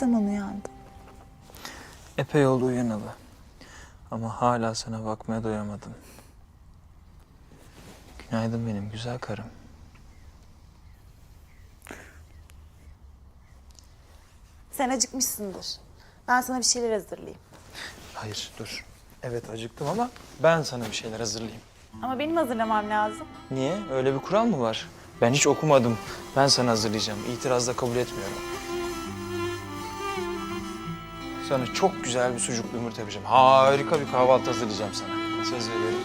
Zaman uyandın? Epey oldu uyanalı. Ama hala sana bakmaya doyamadım. Günaydın benim güzel karım. Sen acıkmışsındır. Ben sana bir şeyler hazırlayayım. Hayır dur. Evet acıktım ama ben sana bir şeyler hazırlayayım. Ama benim hazırlamam lazım. Niye? Öyle bir kural mı var? Ben hiç okumadım. Ben sana hazırlayacağım. İtiraz da kabul etmiyorum. Sana çok güzel bir sucuklu yumurta yapacağım. Harika bir kahvaltı hazırlayacağım sana. Söz veriyorum.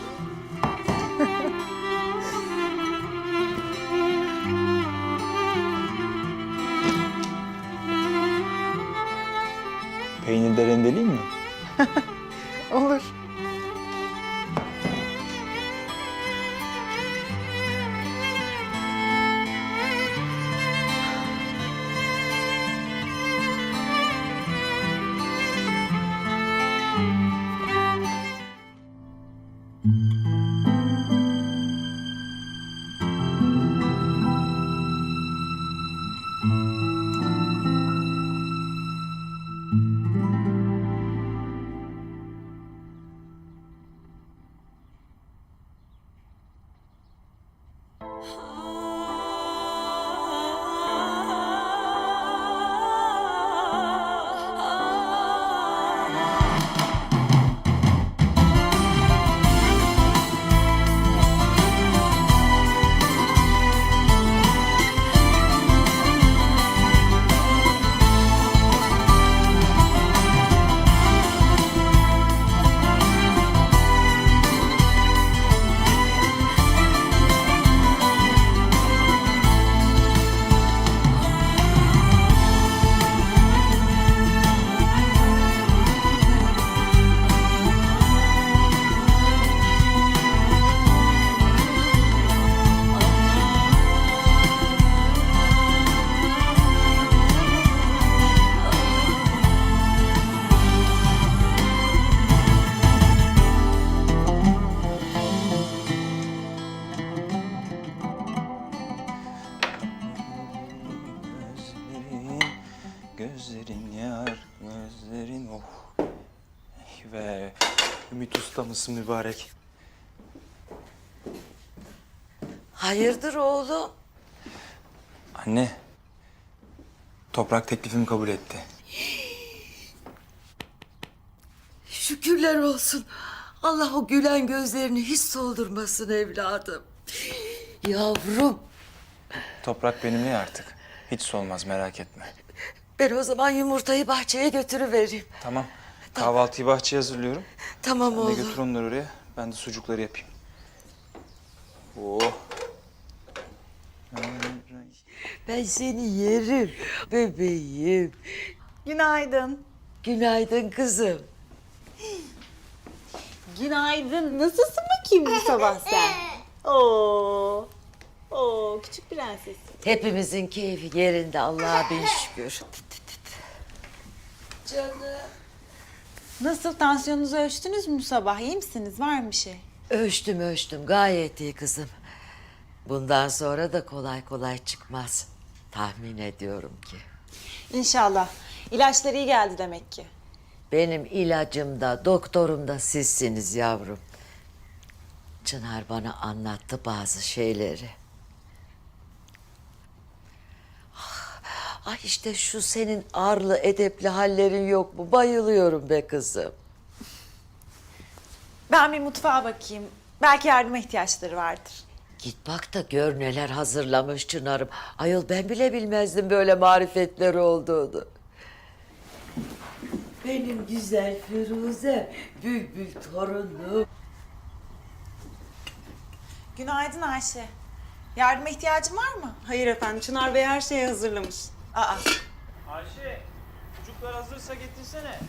Peynir de rendeleyeyim mi? Mübarek? Hayırdır oğlum? Anne, toprak teklifimi kabul etti. Şükürler olsun. Allah o gülen gözlerini hiç soldurmasın evladım. Yavrum, Toprak benimle artık. Hiç solmaz merak etme. ben o zaman yumurtayı bahçeye götürüvereyim. Tamam, kahvaltıyı bahçeye hazırlıyorum. Tamam Sen de oğlum. götür onları oraya. Ben de sucukları yapayım. Oh. Ben seni yerim bebeğim. Günaydın. Günaydın kızım. Günaydın. Nasılsın bakayım bu sabah sen? Oo. Oo, küçük prenses. Hepimizin keyfi yerinde Allah'a bin şükür. Canım. Nasıl tansiyonunuzu ölçtünüz mü bu sabah? İyi misiniz? Var mı bir şey? Ölçtüm ölçtüm gayet iyi kızım. Bundan sonra da kolay kolay çıkmaz. Tahmin ediyorum ki. İnşallah. İlaçlar iyi geldi demek ki. Benim ilacım da doktorum da sizsiniz yavrum. Çınar bana anlattı bazı şeyleri. Ay işte şu senin arlı edepli hallerin yok mu? Bayılıyorum be kızım. Ben bir mutfağa bakayım. Belki yardıma ihtiyaçları vardır. Git bak da gör neler hazırlamış Çınar'ım. Ayol ben bile bilmezdim böyle marifetleri olduğunu. Benim güzel Firuze, bülbül torunum. Günaydın Ayşe. Yardıma ihtiyacın var mı? Hayır efendim, Çınar Bey her şeyi hazırlamış. Aa, Ayşe, çocuklar hazırsa getirsene.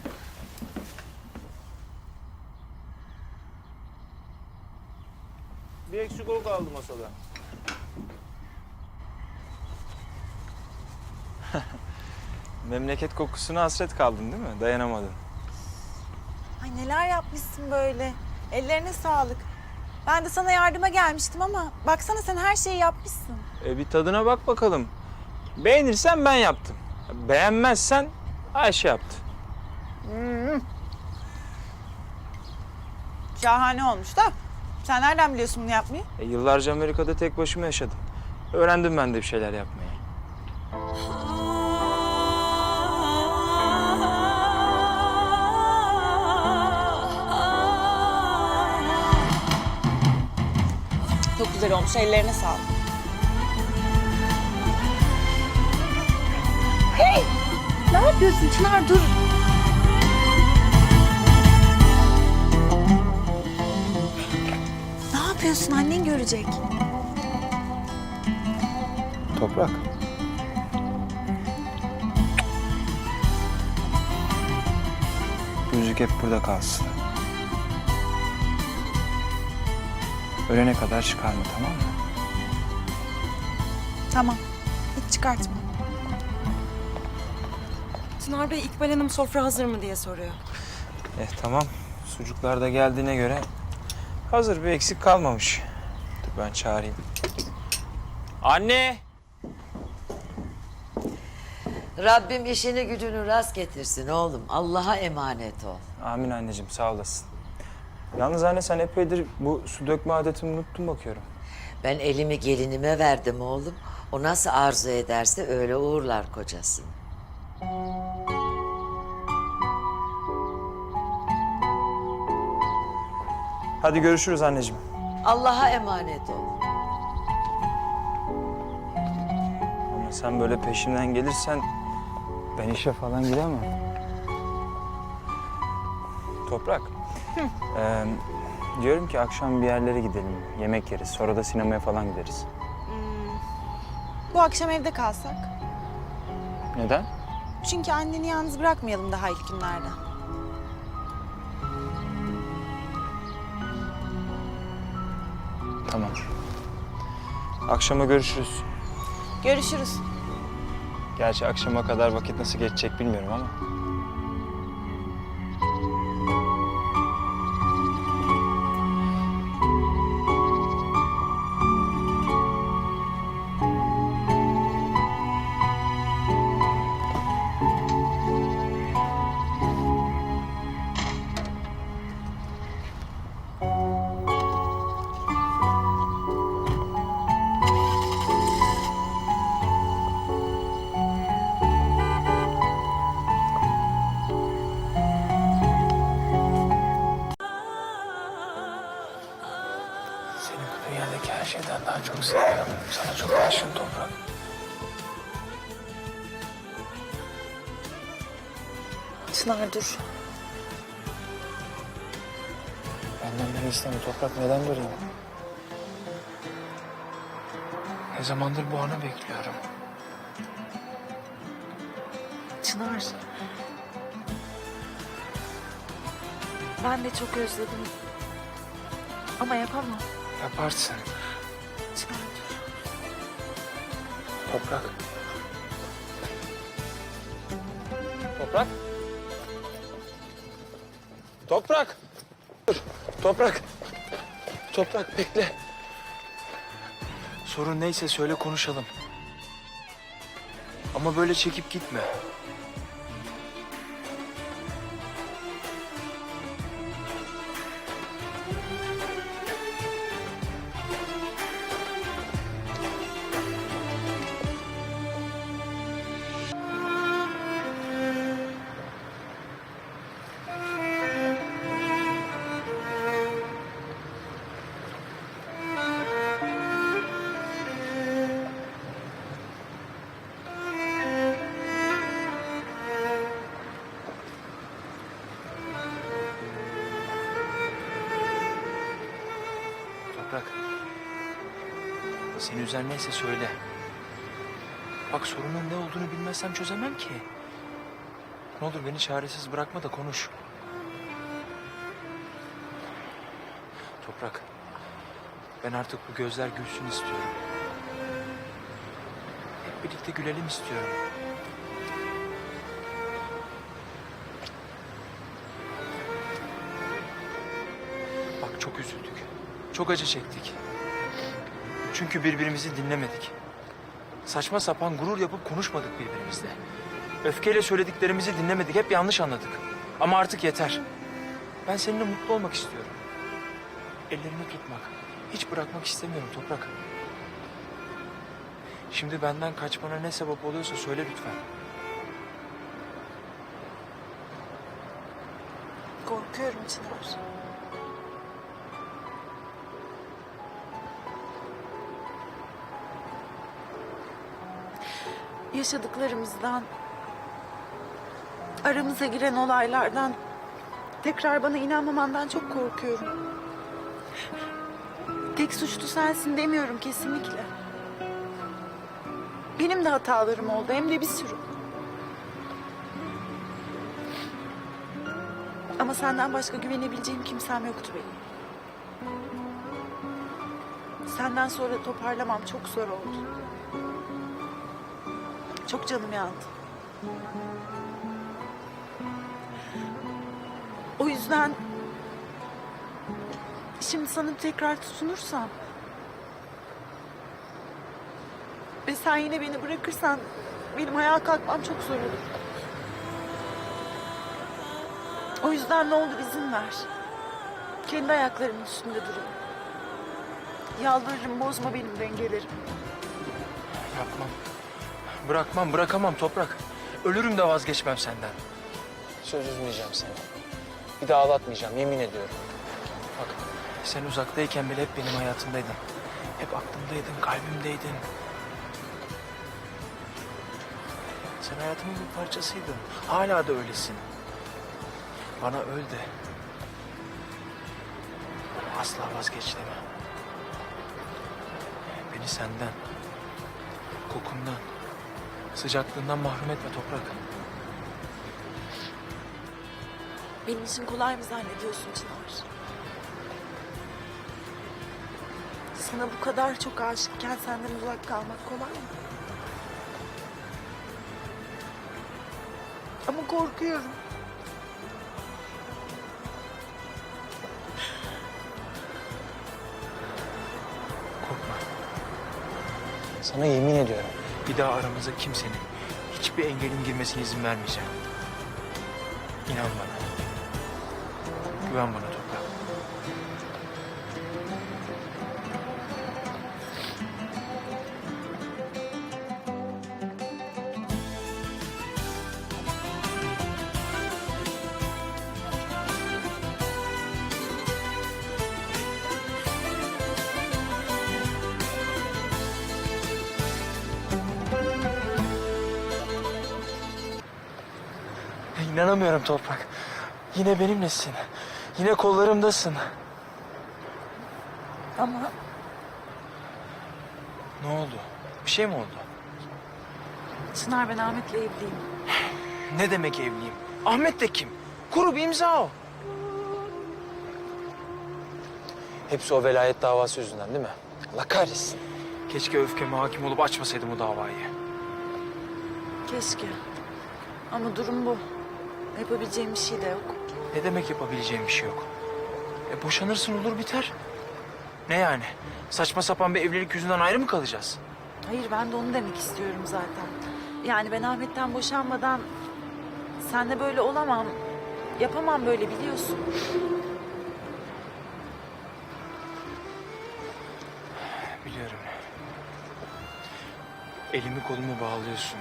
Bir eksik o kaldı masada. Memleket kokusuna hasret kaldın değil mi? Dayanamadın. ay neler yapmışsın böyle. Ellerine sağlık. Ben de sana yardıma gelmiştim ama baksana sen her şeyi yapmışsın. E bir tadına bak bakalım. Beğenirsen ben yaptım. Beğenmezsen Ayşe yaptı. Şahane olmuş da. Sen nereden biliyorsun bunu yapmayı? E, yıllarca Amerika'da tek başıma yaşadım. Öğrendim ben de bir şeyler yapmayı. Çok güzel olmuş. Ellerine sağlık. Yapıyorsun Çınar dur. Ne yapıyorsun annen görecek. Toprak. Bu yüzük hep burada kalsın. Ölene kadar çıkarma tamam mı? Tamam. Hiç çıkartma. Çınar Bey İkbal Hanım sofra hazır mı diye soruyor. Eh tamam. Sucuklar da geldiğine göre hazır bir eksik kalmamış. Dur ben çağırayım. Anne! Rabbim işini gücünü rast getirsin oğlum. Allah'a emanet ol. Amin anneciğim sağ olasın. Yalnız anne sen epeydir bu su dökme adetini unuttun bakıyorum. Ben elimi gelinime verdim oğlum. O nasıl arzu ederse öyle uğurlar kocasını. Hadi görüşürüz anneciğim. Allah'a emanet ol. Ama sen böyle peşimden gelirsen ben işe falan gidemem. Toprak. eee, diyorum ki akşam bir yerlere gidelim. Yemek yeriz. Sonra da sinemaya falan gideriz. Bu akşam evde kalsak. Neden? Çünkü anneni yalnız bırakmayalım daha ilk günlerde. Tamam. Akşama görüşürüz. Görüşürüz. Gerçi akşama kadar vakit nasıl geçecek bilmiyorum ama. Çınar dur. Benden beni isteme Toprak. Neden durayım? Ne zamandır bu anı bekliyorum. Çınar. Ben de çok özledim. Ama yapamam. Yaparsın. Çınar dur. Toprak. Toprak. Dur. Toprak. Toprak bekle. Sorun neyse söyle konuşalım. Ama böyle çekip gitme. Seni üzen neyse söyle. Bak sorunun ne olduğunu bilmezsem çözemem ki. Ne olur beni çaresiz bırakma da konuş. Toprak. Ben artık bu gözler gülsün istiyorum. Hep birlikte gülelim istiyorum. Bak çok üzüldük. Çok acı çektik. Çünkü birbirimizi dinlemedik. Saçma sapan gurur yapıp konuşmadık birbirimizle. Öfkeyle söylediklerimizi dinlemedik. Hep yanlış anladık. Ama artık yeter. Ben seninle mutlu olmak istiyorum. Ellerini tutmak, hiç bırakmak istemiyorum Toprak. Şimdi benden kaçmana ne sebep oluyorsa söyle lütfen. Korkuyorum Çınar. Yaşadıklarımızdan, aramıza giren olaylardan, tekrar bana inanmamandan çok korkuyorum. Tek suçlu sensin demiyorum kesinlikle. Benim de hatalarım oldu hem de bir sürü. Ama senden başka güvenebileceğim kimsem yoktu benim. Senden sonra toparlamam çok zor oldu. Çok canım yandı. O yüzden şimdi sana tekrar tutunursam ve sen yine beni bırakırsan benim ayağa kalkmam çok zor olur. O yüzden ne olur izin ver. Kendi ayaklarımın üstünde durayım. Yalvarırım bozma benim dengelerimi. Bırakmam, bırakamam Toprak. Ölürüm de vazgeçmem senden. Söz üzmeyeceğim seni. Bir daha ağlatmayacağım, yemin ediyorum. Bak, sen uzaktayken bile hep benim hayatımdaydın. Hep aklımdaydın, kalbimdeydin. Sen hayatımın bir parçasıydın. Hala da öylesin. Bana öl de. Asla vazgeç deme. Beni senden, kokundan, sıcaklığından mahrum etme toprak. Benim için kolay mı zannediyorsun Çınar? Sana bu kadar çok aşıkken senden uzak kalmak kolay mı? Ama korkuyorum. Korkma. Sana yemin ediyorum. Bir daha aramıza kimsenin, hiçbir engelin girmesine izin vermeyeceğim. İnan bana. Güven bana toprak. İnanamıyorum Toprak. Yine benimlesin. Yine kollarımdasın. Ama Ne oldu? Bir şey mi oldu? Çınar ben Ahmet'le evliyim. Ne demek evliyim? Ahmet de kim? Kuru bir imza o. Hepsi o velayet davası yüzünden değil mi? Allah kahretsin. Keşke öfkeme hakim olup açmasaydım o davayı. Keşke. Ama durum bu. Yapabileceğim bir şey de yok. Ne demek yapabileceğim bir şey yok? E boşanırsın olur biter. Ne yani? Saçma sapan bir evlilik yüzünden ayrı mı kalacağız? Hayır ben de onu demek istiyorum zaten. Yani ben Ahmet'ten boşanmadan sen de böyle olamam. Yapamam böyle biliyorsun. Biliyorum. Elimi kolumu bağlıyorsun.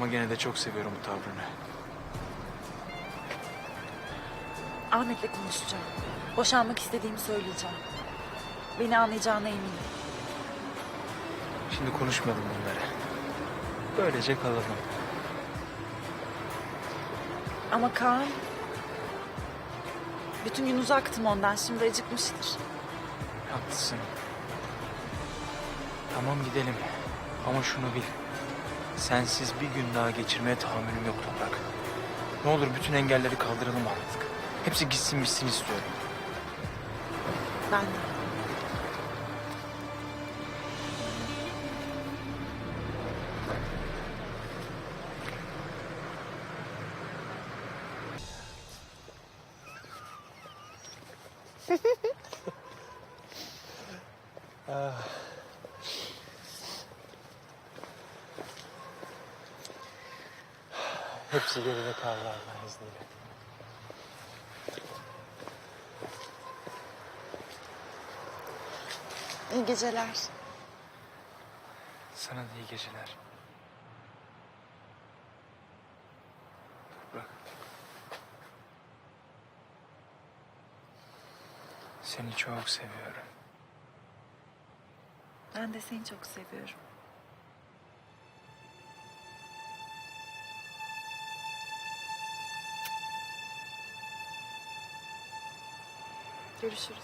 Ama gene de çok seviyorum bu tavrını. Ahmet'le konuşacağım. Boşanmak istediğimi söyleyeceğim. Beni anlayacağına eminim. Şimdi konuşmayalım bunları. Böylece kalalım. Ama Kaan... Bütün gün uzaktım ondan. Şimdi acıkmıştır. Haklısın. Tamam gidelim. Ama şunu bil. Sensiz bir gün daha geçirmeye tahammülüm yok Toprak. Ne olur bütün engelleri kaldıralım artık. Hepsi gitsin bitsin istiyorum. Ben de. Hepsi geride kaldı Allah'ın izniyle. İyi geceler. Sana da iyi geceler. Toprak. Seni çok seviyorum. Ben de seni çok seviyorum. Görüşürüz.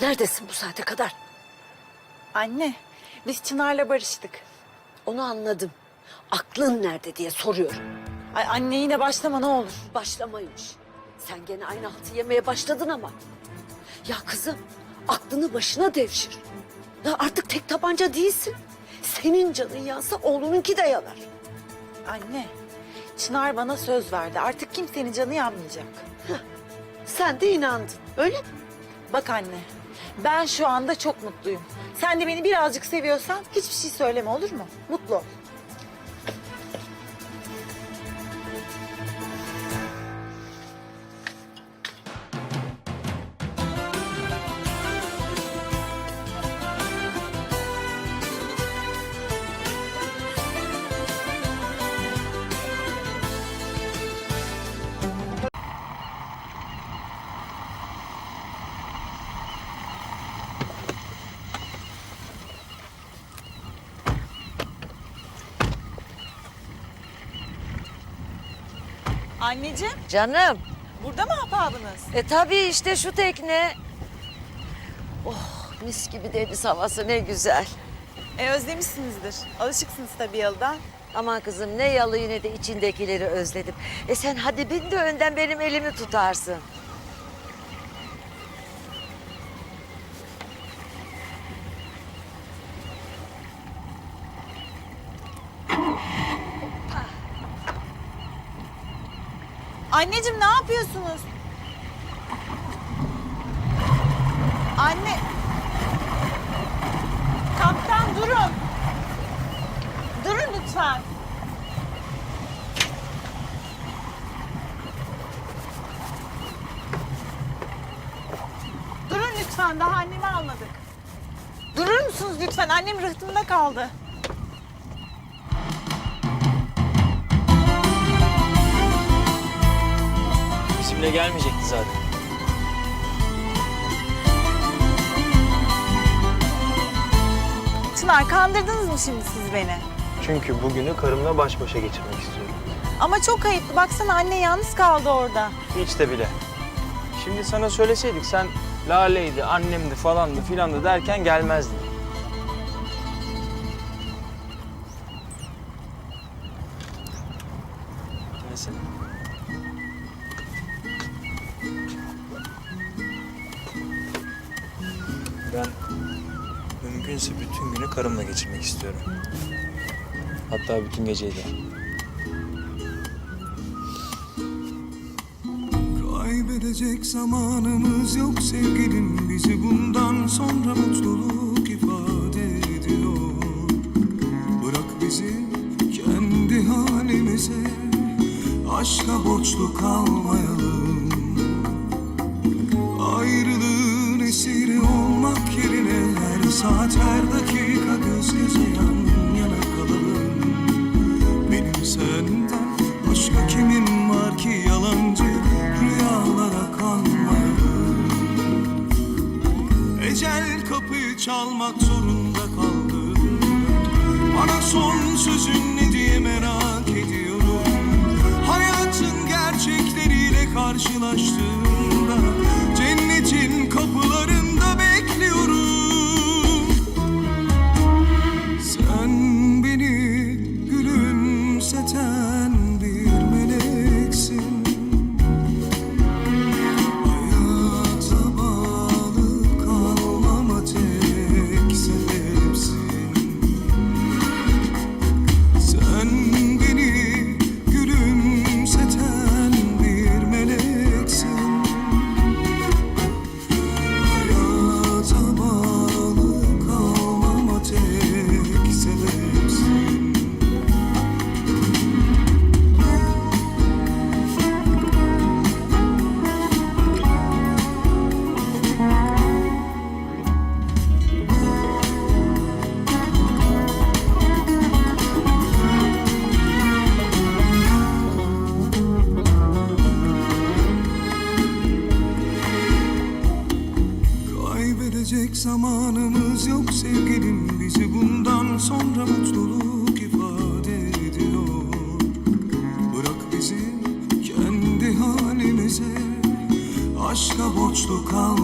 Neredesin bu saate kadar? Anne, biz Çınar'la barıştık. Onu anladım. Aklın nerede diye soruyorum. Ay anne yine başlama ne olur. Başlamaymış. Sen gene aynı altı yemeye başladın ama. Ya kızım aklını başına devşir. Ya artık tek tabanca değilsin. Senin canın yansa oğlununki de yanar. Anne, Çınar bana söz verdi. Artık kimsenin canı yanmayacak. Sen de inandın öyle mi? Bak anne, ben şu anda çok mutluyum. Sen de beni birazcık seviyorsan hiçbir şey söyleme olur mu? Mutlu ol. Canım. burada mı ahbabınız? E tabii işte şu tekne. Oh mis gibi deniz havası ne güzel. E özlemişsinizdir. Alışıksınız tabii yıldan. Aman kızım ne yalıyı ne de içindekileri özledim. E sen hadi bin de önden benim elimi tutarsın. Anneciğim ne yapıyorsunuz? Anne. Kaptan durun. Durun lütfen. Durun lütfen daha annemi almadık. Durur musunuz lütfen? Annem rıhtımda kaldı. Bizimle gelmeyecekti zaten. Çınar kandırdınız mı şimdi siz beni? Çünkü bugünü karımla baş başa geçirmek istiyorum. Ama çok ayıptı. Baksana anne yalnız kaldı orada. Hiç de bile. Şimdi sana söyleseydik sen Lale'ydi, annemdi falandı filandı derken gelmezdin. Hatta bütün geceyi de. Kaybedecek zamanımız yok sevgilim. Bizi bundan sonra mutluluk ifade ediyor. Bırak bizi kendi halimize. Aşka borçlu kalmayalım. Ayrılığın esiri olmak yerine Her saat her dakika göz göze yan senden başka kimim var ki yalancı? Rüyalara kanmayalım Ecel kapıyı çalmak zorunda kaldım. Bana son sözün ne diye merak ediyorum. Hayatın gerçekleriyle karşılaştığımda Aşka borçlu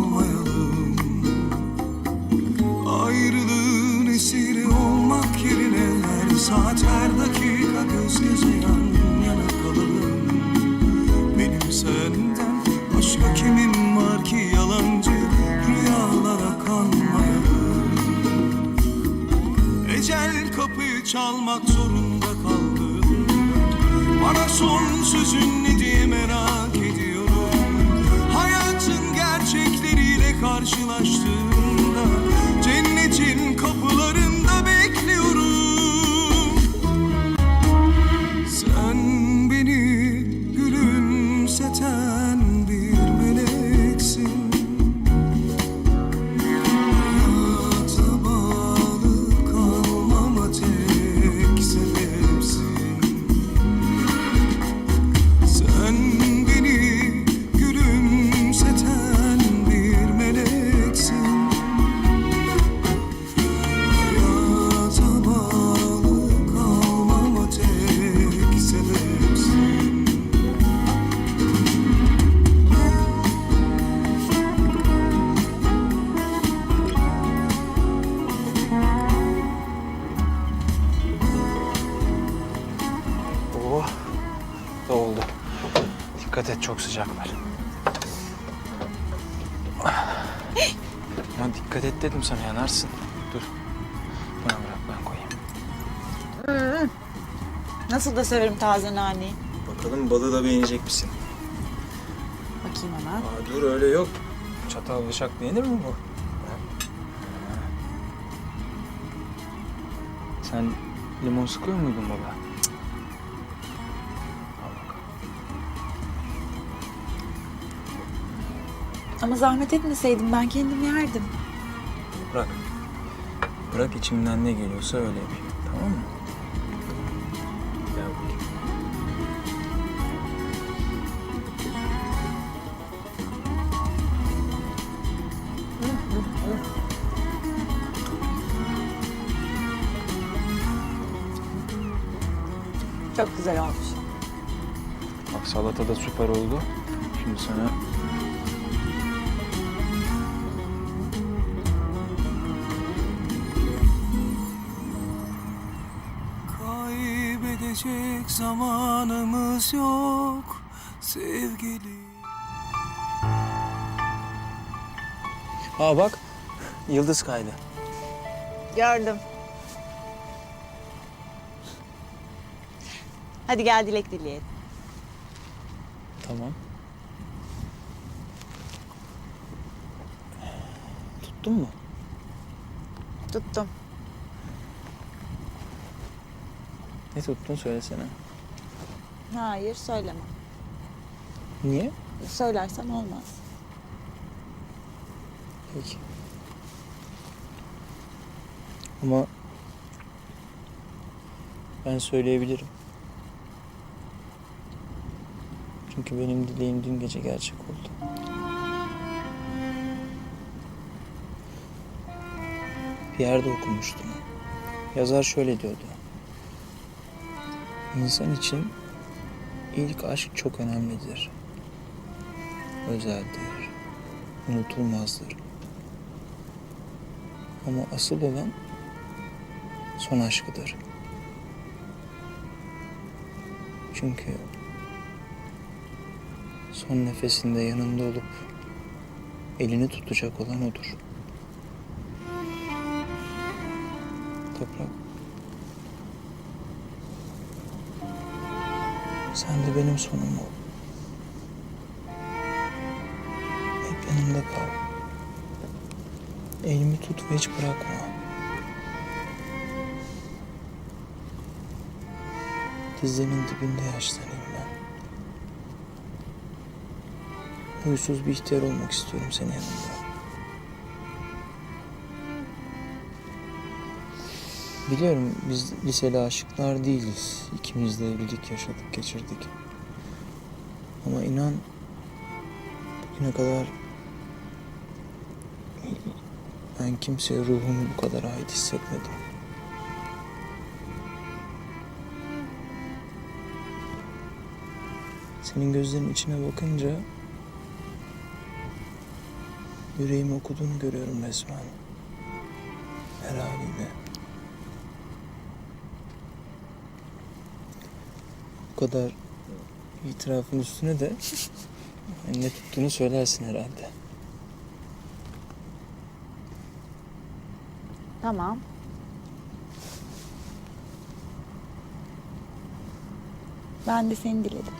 et dedim sana yanarsın. Dur. Bana bırak ben koyayım. Nasıl da severim taze naneyi. Bakalım balığı da beğenecek misin? Bakayım hemen. Aa, dur öyle yok. Çatal bıçakla yenir mi bu? Sen limon sıkıyor muydun baba? Ama zahmet etmeseydim ben kendim yerdim. Bırak. Bırak içimden ne geliyorsa öyle yapayım. Tamam mı? Gel bakayım. Çok güzel olmuş. Bak salata da süper oldu. Şimdi sana Kaybedecek zamanımız yok sevgili Aa bak. Yıldız kaydı. Gördüm. Hadi gel dilek dileyelim. Tamam. Tuttun mu? Tuttum. Ne tuttun söylesene. Hayır söylemem. Niye? Söylersem olmaz. Peki. Ama ben söyleyebilirim. Çünkü benim dileğim dün gece gerçek oldu. Bir yerde okumuştum. Yazar şöyle diyordu. İnsan için ilk aşk çok önemlidir. Özeldir. Unutulmazdır. Ama asıl olan son aşkıdır. Çünkü son nefesinde yanında olup elini tutacak olan odur. Sen de benim sonum ol. Hep yanımda kal. Elimi tut ve hiç bırakma. Dizlerinin dibinde yaşlanayım ben. Huysuz bir ihtiyar olmak istiyorum senin yanında. Biliyorum biz liseli aşıklar değiliz. İkimiz de evlilik yaşadık, geçirdik. Ama inan bugüne kadar Ben kimseye ruhumu bu kadar ait hissetmedim. Senin gözlerinin içine bakınca yüreğimi okuduğunu görüyorum resmen. Her haliyle. Kadar itirafın üstüne de ne tuttuğunu söylersin herhalde. Tamam. Ben de seni diledim.